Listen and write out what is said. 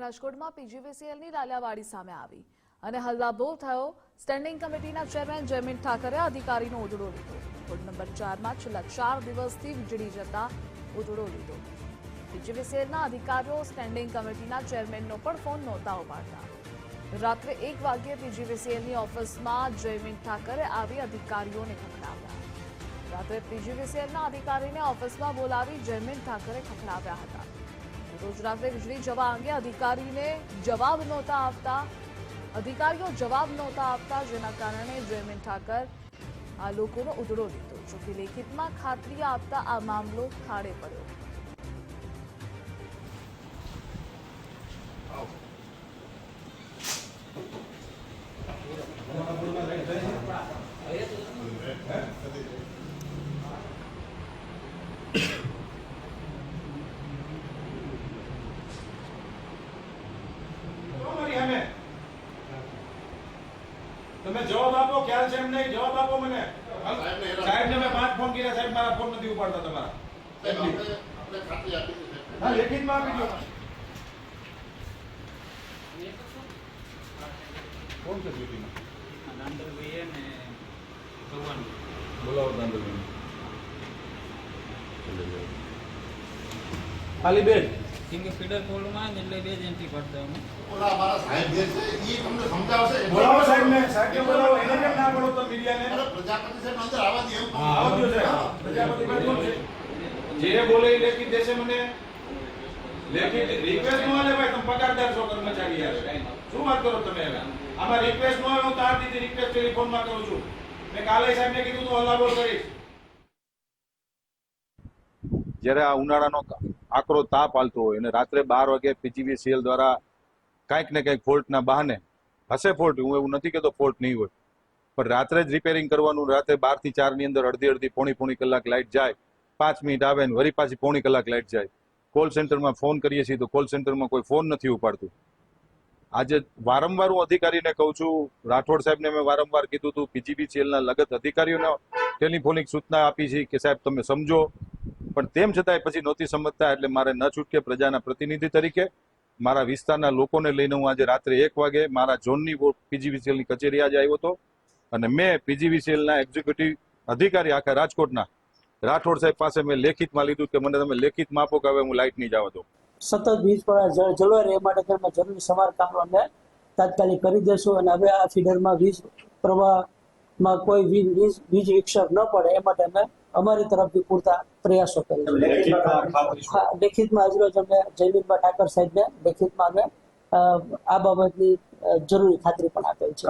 રાજકોટમાં પીજીવીસીએલની લાલાવાડી સામે આવી અને હલ્લાબોલ થયો. સ્ટેન્ડિંગ કમિટીના ચેરમેન જયમીન ઠાકરે અધિકારીનો ઉધડો લીધો. વોર્ડ નંબર ચારમાં છેલ્લા ચાર દિવસથી વીજળી જતા ઉધડો લીધો. પીજીવીસીએલના અધિકારીઓ સ્ટેન્ડિંગ કમિટીના ચેરમેનનો પણ ફોન નહોતા ઉપાડતા. રાત્રે એક વાગ્યે પીજીવીસીએલની ઓફિસમાં જયમીન ઠાકરે આવી અધિકારીઓને ખખડાવ્યા. રાત્રે પીજીવીસીએલના અધિકારીને ઓફિસમાં બોલાવી જયમીન ઠાકરે ખખડાવ્યા હતા. રોજ રાત્રે વીજળી જવા અંગે અધિકારીને જવાબ નહોતા આપતા. અધિકારીઓ જવાબ નહોતા આપતા, જેના કારણે જયમીન ઠાકર આ લોકોનો ઉધડો લીધો જોકે લેખિતમાં ખાતરી આપતા આ મામલો ખાડે પડ્યો અમારી સામે. તમે જવાબ આપો ખ્યાલ છે એમ નહીં? જવાબ આપો મને. સાહેબ ને મેં પાંચ ફોન કર્યા સાહેબ મારા ફોન નથી ઉપાડતા તમારા. હા લેખિતમાં આપી છે, સાહેબ. હા લેખિતમાં આપી દો. કોણ છે ડ્યુટીમાં દાંડરભાઈ અને ભગવાન. બોલાવો દાંડોલી ખાલી બેન કેમ કે ફીડર ફોલ્ડમાં એટલે બે જ એન્ટ્રી પડતા ઓલા અમારા સાહેબ જે છે, ઈ તમને સમજાવશે. બોલાવો સાહેબને સાહેબને બોલાવો એને કેમ ના પડો તો મીડિયાને? પ્રજાપતિ સાહેબ અંદર આવવા દે હા આવજો સાહેબ પ્રજાપતિ ભાઈ છે? જે બોલે એ લેખિત દેશે મને. લેખિત રિક્વેસ્ટ નો આલે ભાઈ તમે પગારદાર છો કર્મચારી યાર. શું વાત કરો તમે હવે? આમાં રિક્વેસ્ટ નો આવે હું તાર દીધી રિક્વેસ્ટ ટેલિફોનમાં કરું છું. મેં કાલે સાહેબને કીધું તું હલ્લાબોલ કરીશ. જ્યારે આ ઉનાળાનો આકરો તાપ હાલતો હોય અને રાત્રે બાર વાગે પીજીવીસીએલ દ્વારા કાંઈક ને કંઈક ફોલ્ટના બહાને હશે ફોલ્ટ હું એવું નથી કહેતો ફોલ્ટ નહીં હોય. પણ રાત્રે જ રિપેરિંગ કરવાનું, રાત્રે બારથી ચાર અંદર અડધી અડધી પોણી પોણી કલાક લાઇટ જાય, પાંચ મિનિટ આવે ને વરી પાછી પોણી કલાક લાઇટ જાય. કોલ સેન્ટરમાં ફોન કરીએ છીએ તો કોલ સેન્ટરમાં કોઈ ફોન નથી ઉપાડતું. આજે વારંવાર હું અધિકારીને કહું છું, રાઠોડ સાહેબને મેં વારંવાર કીધું હતું, પીજીબીસીએલના લગત અધિકારીઓને ટેલિફોનિક સૂચના આપી છે કે સાહેબ તમે સમજો. પણ તેમ છતાંય પછી નહોતી સમજતા એટલે મારે ન છૂટકે પ્રજાના પ્રતિનિધિ તરીકે મારા વિસ્તારના લોકોને લઈને હું આજે રાત્રે એક વાગે મારા ઝોનની પીજીવીસીએલની કચેરી આજે આવ્યો હતો. અને મેં પીજીવીસીએલના એક્ઝિક્યુટિવ અધિકારી આખા રાજકોટના, રાઠોડ સાહેબ પાસે મેં લેખિતમાં લીધું કે મને તમે લેખિતમાં આપો કે હવે હું લાઇટ નહીં જવા દઉં. સતત વીજ જળવાય રહે માટે તમે જરૂરી સમારકામ અમે તાત્કાલિક કરી દેશું અને હવે આ ફીડરમાં વીજ પ્રવાહમાં કોઈ વીજ વીજ વીજ વિક્ષેપ ન પડે એ માટે અમે અમારી તરફથી પૂરતા પ્રયાસો કરીશું હા લેખિતમાં આજરોજ અમે જયવીરભાઈ ઠાકર સાહેબને લેખિતમાં અમે આ બાબતની જરૂરી ખાતરી પણ આપેલ છે.